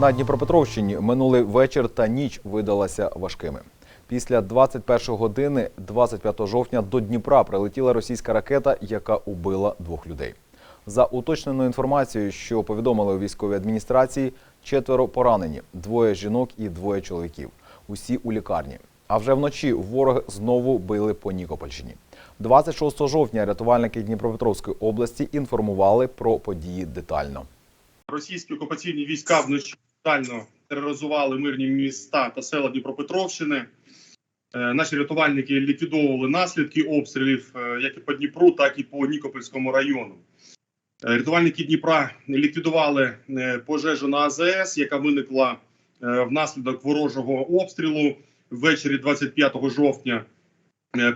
На Дніпропетровщині минулий вечір та ніч видалася важкими. Після 21 години 25 жовтня до Дніпра прилетіла російська ракета, яка убила двох людей. За уточненою інформацією, що повідомили у військовій адміністрації, четверо поранені, двоє жінок і двоє чоловіків. Усі у лікарні. А вже вночі ворог знову били по Нікопольщині. 26 жовтня рятувальники Дніпропетровської області інформували про події детально. Російські окупаційні війська вночі тотально тероризували мирні міста та села Дніпропетровщини. Е, Наші рятувальники ліквідовували наслідки обстрілів е, як і по Дніпру, так і по Нікопольському району. Е, Рятувальники Дніпра ліквідували пожежу на АЗС, яка виникла внаслідок ворожого обстрілу ввечері 25 жовтня.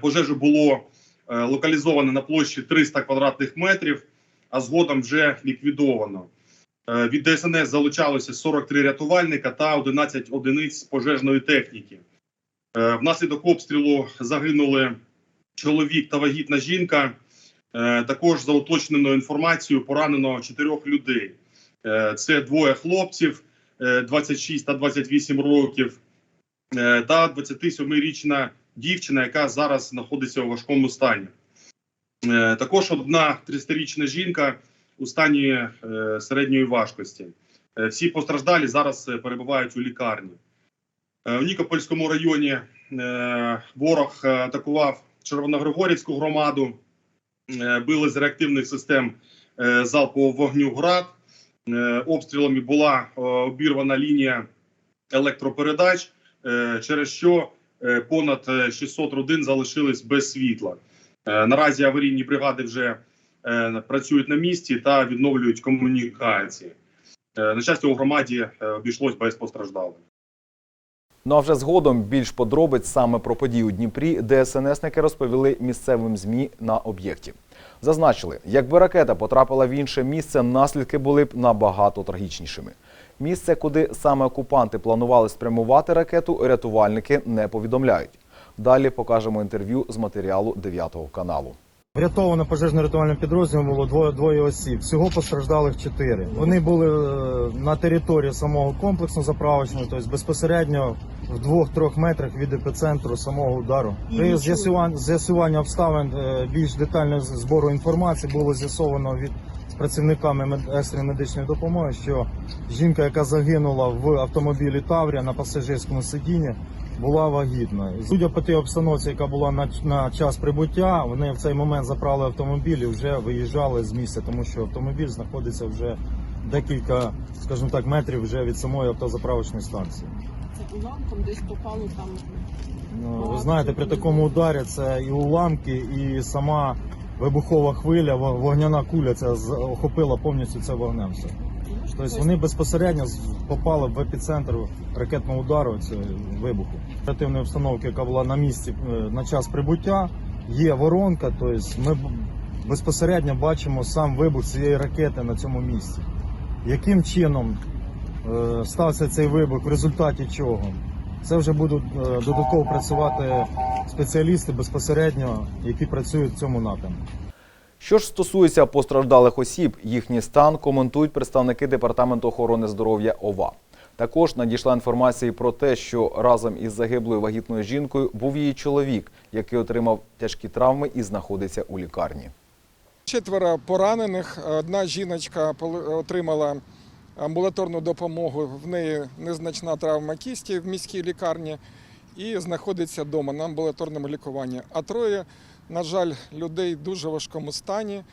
Пожежу було локалізовано на площі 300 квадратних метрів, а згодом вже ліквідовано. Е, Від ДСНС залучалося 43 рятувальника та 11 одиниць пожежної техніки. Е, Внаслідок обстрілу загинули чоловік та вагітна жінка. Е, Також за уточненою інформацією поранено чотирьох людей. Це двоє хлопців е, 26 та 28 років, та 27-річна дівчина, яка зараз знаходиться у важкому стані. Також одна 30-річна жінка у стані е, середньої важкості. Е, Всі постраждалі зараз е, перебувають у лікарні. В Нікопольському районі ворог атакував Червоногригорівську громаду, били з реактивних систем залпового вогню ГРАД. Обстрілами була обірвана лінія електропередач, через що понад е, 600 родин залишились без світла. Наразі аварійні бригади вже працюють на місці та відновлюють комунікації. Е, На щастя, у громаді е, обійшлось без постраждалих. Ну а вже згодом більш подробиць саме про події у Дніпрі ДСНСники розповіли місцевим ЗМІ на об'єкті. Зазначили, якби ракета потрапила в інше місце, наслідки були б набагато трагічнішими. Місце, куди саме окупанти планували спрямувати ракету, рятувальники не повідомляють. Далі покажемо інтерв'ю з матеріалу 9 каналу. Врятовано пожежно-рятувальним підрозділом було двоє, двоє осіб. Всього постраждалих чотири. Вони були е, на території самого комплексу заправочного, тобто безпосередньо в двох-трьох метрах від епіцентру самого удару. При з'ясуванні з'ясуванні обставин е, більш детального збору інформації було з'ясовано від працівниками екстреної медичної допомоги, що жінка, яка загинула в автомобілі Таврія на пасажирському сидінні, була вагітна. Судя по тій обстановці, яка була на, на час прибуття, вони в цей момент заправили автомобіль і вже виїжджали з місця, тому що автомобіль знаходиться вже декілька, скажімо так, метрів вже від самої автозаправочної станції. Це уламком десь попало там. Ну, ви знаєте, при такому ударі це і уламки, і сама вибухова хвиля, вогняна куля це охопила повністю це вогнем. Все. Тобто вони безпосередньо попали в епіцентр ракетного удару цього вибуху. Оперативної обстановки, яка була на місці е, на час прибуття, є воронка. Тобто ми безпосередньо бачимо сам вибух цієї ракети на цьому місці. Яким чином е, стався цей вибух, в результаті чого? Це вже будуть е, додатково працювати спеціалісти безпосередньо, які працюють в цьому напрямку. Що ж стосується постраждалих осіб, їхній стан коментують представники департаменту охорони здоров'я ОВА. Також надійшла інформація про те, що разом із загиблою вагітною жінкою був її чоловік, який отримав тяжкі травми і знаходиться у лікарні. Четверо поранених. Одна жіночка отримала амбулаторну допомогу. В неї незначна травма кісті в міській лікарні і знаходиться вдома на амбулаторному лікуванні. А троє, на жаль, людей в дуже важкому стані.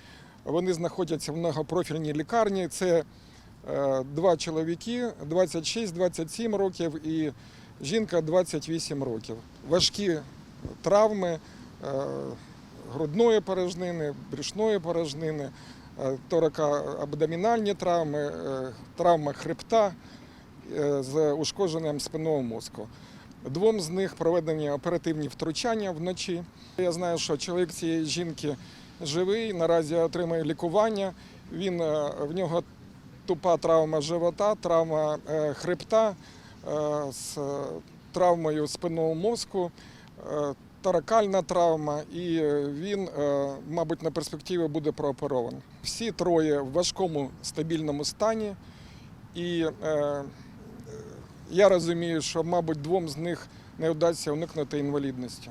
Вони знаходяться в многопрофільній лікарні. Це е, два чоловіки 26-27 років і жінка 28 років. Важкі травми. е, грудної порожнини, брюшної порожнини, е, торакоабдомінальні травми, травма хребта з ушкодженням спинного мозку. Двом з них проведені оперативні втручання вночі. Я знаю, що чоловік цієї жінки живий, наразі отримує лікування. Він, е, в нього тупа травма живота, травма е, хребта е, з травмою спинного мозку. таракальна травма, і він, мабуть, на перспективі буде прооперований. Всі троє в важкому стабільному стані, і Я розумію, що, мабуть, двом з них не вдасться уникнути інвалідності.